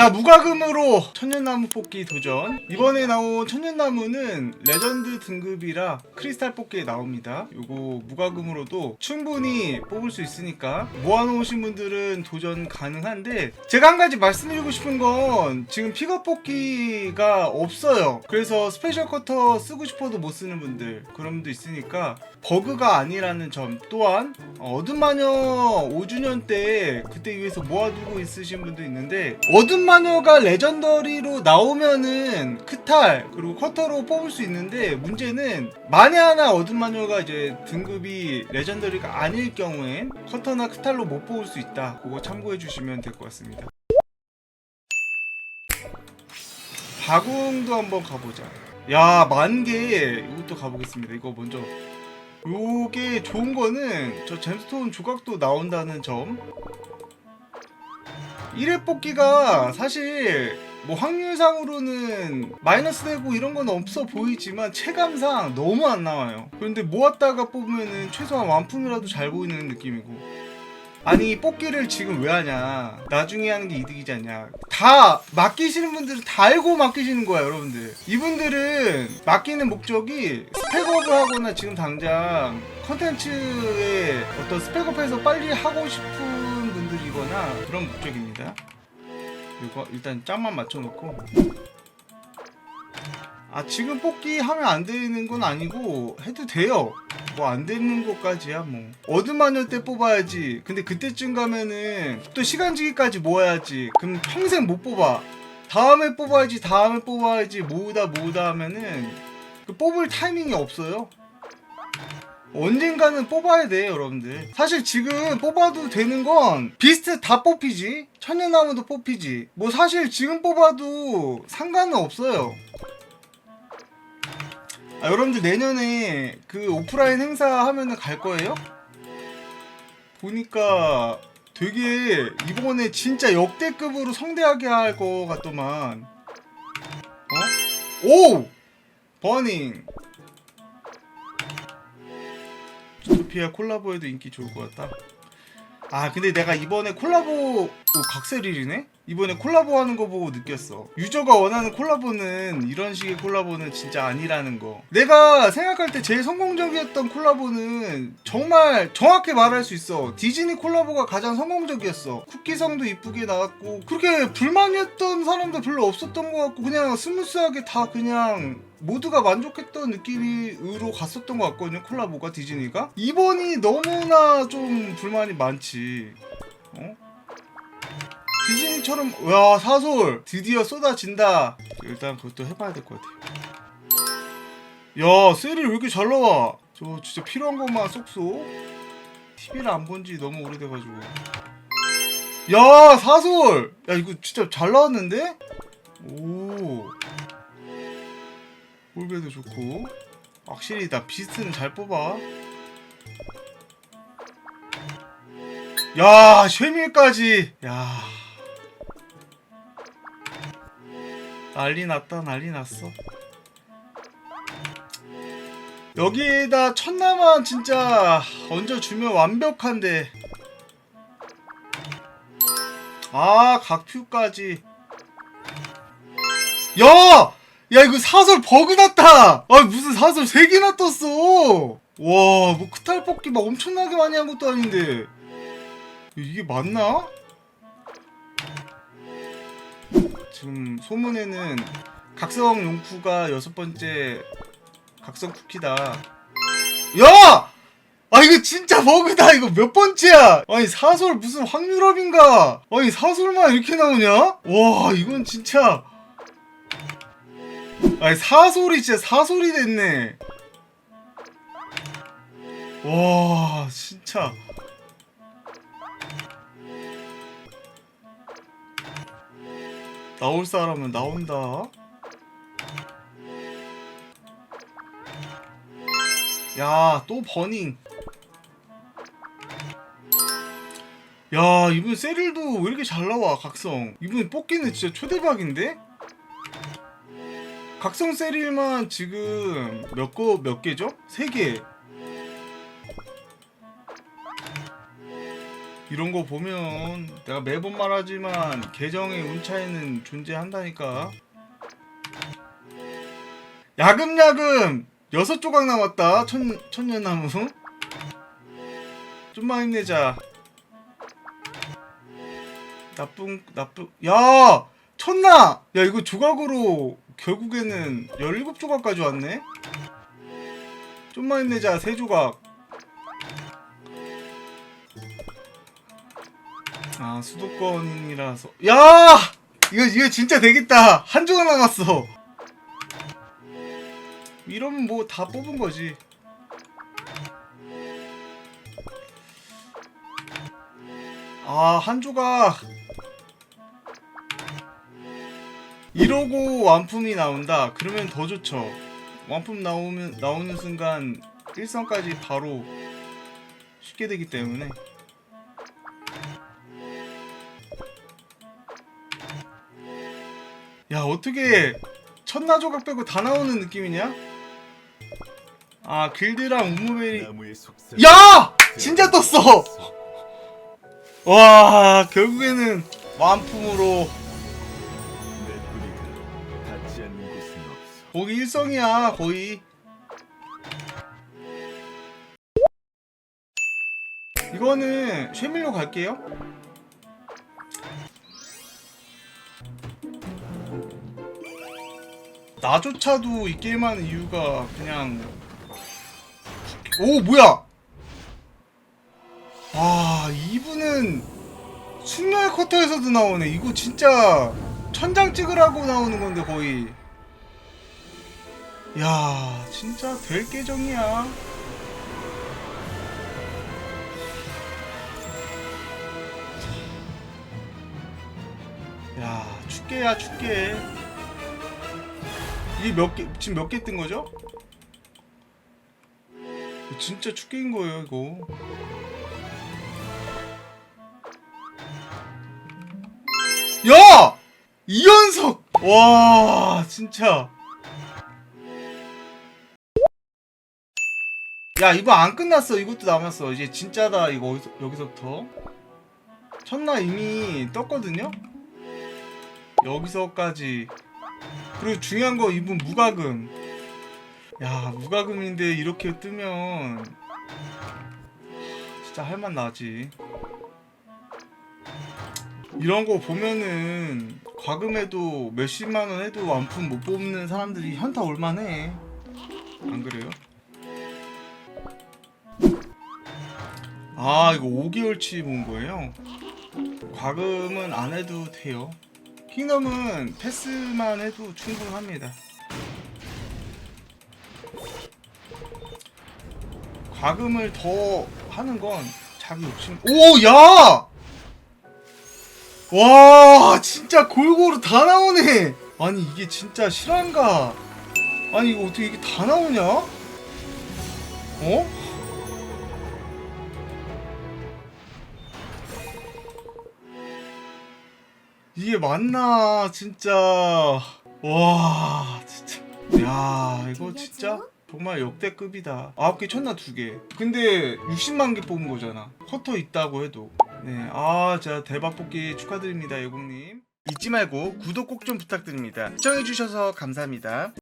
자 무과금으로 천년나무 뽑기 도전. 이번에 나온 천년나무는 레전드 등급이라 크리스탈 뽑기에 나옵니다. 요거 무과금으로도 충분히 뽑을 수 있으니까 모아놓으신 분들은 도전 가능한데 제가 한 가지 말씀드리고 싶은 건 지금 픽업 뽑기가 없어요. 그래서 스페셜 커터 쓰고 싶어도 못 쓰는 분들 그런 분도 있으니까 버그가 아니라는 점 또한 어둠 마녀 5주년 때 그때 위해서 모아두고 있으신 분도 있는데 어둠 마녀가 레전더리로 나오면은 크탈 그리고 커터로 뽑을 수 있는데 문제는 만에 하나 어둠 마녀가 이제 등급이 레전더리가 아닐 경우엔 커터나 크탈로 못 뽑을 수 있다. 그거 참고해 주시면 될 것 같습니다. 바궁도 한번 가보자. 야 만개. 이것도 가보겠습니다. 이거 먼저. 요게 좋은 거는 저 잼스톤 조각도 나온다는 점 1회 뽑기가 사실 뭐 확률상으로는 마이너스 되고 이런 건 없어 보이지만 체감상 너무 안 나와요. 그런데 모았다가 뽑으면은 최소한 완품이라도 잘 보이는 느낌이고. 아니 뽑기를 지금 왜 하냐. 나중에 하는 게 이득이지 않냐. 다 맡기시는 분들은 다 알고 맡기시는 거야 여러분들. 이분들은 맡기는 목적이 스펙업을 하거나 지금 당장 컨텐츠에 어떤 스펙업해서 빨리 하고 싶은 분들이거나 그런 목적입니다. 이거 일단 짝만 맞춰놓고. 아 지금 뽑기 하면 안 되는 건 아니고 해도 돼요. 뭐 안 되는 것까지야 뭐. 어둠마녀 때 뽑아야지. 근데 그때쯤 가면은 또 시간지기까지 모아야지. 그럼 평생 못 뽑아. 다음에 뽑아야지 다음에 뽑아야지 모으다 모으다 하면은 그 뽑을 타이밍이 없어요 언젠가는 뽑아야 돼요 여러분들 사실 지금 뽑아도 되는 건 비스트 다 뽑히지 천년나무도 뽑히지 뭐 사실 지금 뽑아도 상관은 없어요 아, 여러분들 내년에 그 오프라인 행사 하면은 갈 거예요? 보니까 되게 이번에 진짜 역대급으로 성대하게 할거 같더만. 어? 오! 버닝. 주토피아 콜라보에도 인기 좋을 것 같다. 아 근데 내가 이번에 콜라보 오, 각세릴이네? 이번에 콜라보 하는 거 보고 느꼈어 유저가 원하는 콜라보는 이런 식의 콜라보는 진짜 아니라는 거 내가 생각할 때 제일 성공적이었던 콜라보는 정말 정확히 말할 수 있어 디즈니 콜라보가 가장 성공적이었어 쿠키성도 이쁘게 나왔고 그렇게 불만이었던 사람도 별로 없었던 것 같고 그냥 스무스하게 다 그냥 모두가 만족했던 느낌으로 갔었던 것 같거든요 콜라보가 디즈니가. 이번이 너무나 좀 불만이 많지. 어? 디즈니처럼 와 사솔! 드디어 쏟아진다. 일단 그것도 해봐야 될 것 같아 야 셀이 왜 이렇게 잘 나와? 저 진짜 필요한 것만 쏙쏙. TV를 안 본 지 너무 오래돼가지고. 야 사솔! 야 이거 진짜 잘 나왔는데? 오 볼배도 좋고. 확실히 나 비스트는 잘 뽑아. 야 쉐밀까지. 야. 난리 났다 난리 났어. 여기에다 천나만 진짜 얹어주면 완벽한데. 아 각퓨까지. 야! 야 이거 사설 버그 났다 아 무슨 사설 3개나 떴어 와뭐 크탈 뽑기 막 엄청나게 많이 한 것도 아닌데 이게 맞나? 지금 소문에는 각성 용쿠가 여섯 번째 각성 쿠키다. 야! 아 이거 진짜 버그다 이거 몇 번째야? 아니 사솔 무슨 확률업인가? 아니 사솔만 이렇게 나오냐? 와 이건 진짜 아니 사솔이 진짜 사솔이 됐네. 와 진짜. 나올 사람은 나온다. 야, 또 버닝. 야, 이분 세릴도 왜 이렇게 잘 나와, 각성. 이분 뽑기는 진짜 초대박인데? 각성 세릴만 지금 몇 거, 몇 개죠? 세 개. 이런 거 보면 내가 매번 말하지만 계정의 운 차이는 존재한다니까. 야금야금 여섯 조각 남았다. 천 천년나무. 좀만 힘내자. 나쁜 나쁜 야 천나 야 이거 조각으로 결국에는 17조각까지 왔네. 좀만 힘내자 세 조각. 아 수도권이라서. 야! 이거 이거 진짜 되겠다. 한 조각 남았어. 이러면 뭐 다 뽑은 거지. 아 한 조각 이러고 완품이 나온다 그러면 더 좋죠 완품 나오면 나오는 순간 일성까지 바로 쉽게 되기 때문에 야 어떻게 첫나 조각 빼고 다 나오는 느낌이냐? 아 길드랑 속삭. 야! 진짜 떴어! 와 결국에는 완품으로 거기 일성이야 거의. 이거는 쉐밀로 갈게요. 나조차도 이 게임 하는 이유가 그냥 오 뭐야? 아 이분은 숙녀의 커터에서도 나오네. 이거 진짜 천장 찍으라고 나오는 건데 거의 야 진짜 될 계정이야 야 축계야 축계 이게 몇 개 지금 몇 개 뜬 거죠? 진짜 축계인 거예요 이거 야! 이연석! 와 진짜 야 이거 안 끝났어. 이것도 남았어. 이제 진짜다 이거 어디서, 여기서부터. 첫나 이미 떴거든요? 여기서까지. 그리고 중요한 거 이분 무과금. 야 무과금인데 이렇게 뜨면 진짜 할만 나지. 이런 거 보면은 과금해도 몇십만 원 해도 완품 못 뽑는 사람들이 현타 올만해. 안 그래요? 아 이거 5개월치 본 거예요? 과금은 안 해도 돼요 킹덤은 패스만 해도 충분합니다 과금을 더 하는 건 자기 욕심 오 야! 와 진짜 골고루 다 나오네 아니 이게 진짜 실화인가 아니 이거 어떻게 이게 다 나오냐 어? 이게 맞나? 진짜. 와 진짜. 야 이거 진짜 정말 역대급이다. 아홉 개 쳤나 두개? 근데 60만 개 뽑은 거잖아. 커터 있다고 해도. 네아 진짜 대박 뽑기 축하드립니다 예공님. 잊지 말고 구독 꼭 좀 부탁드립니다. 시청해주셔서 감사합니다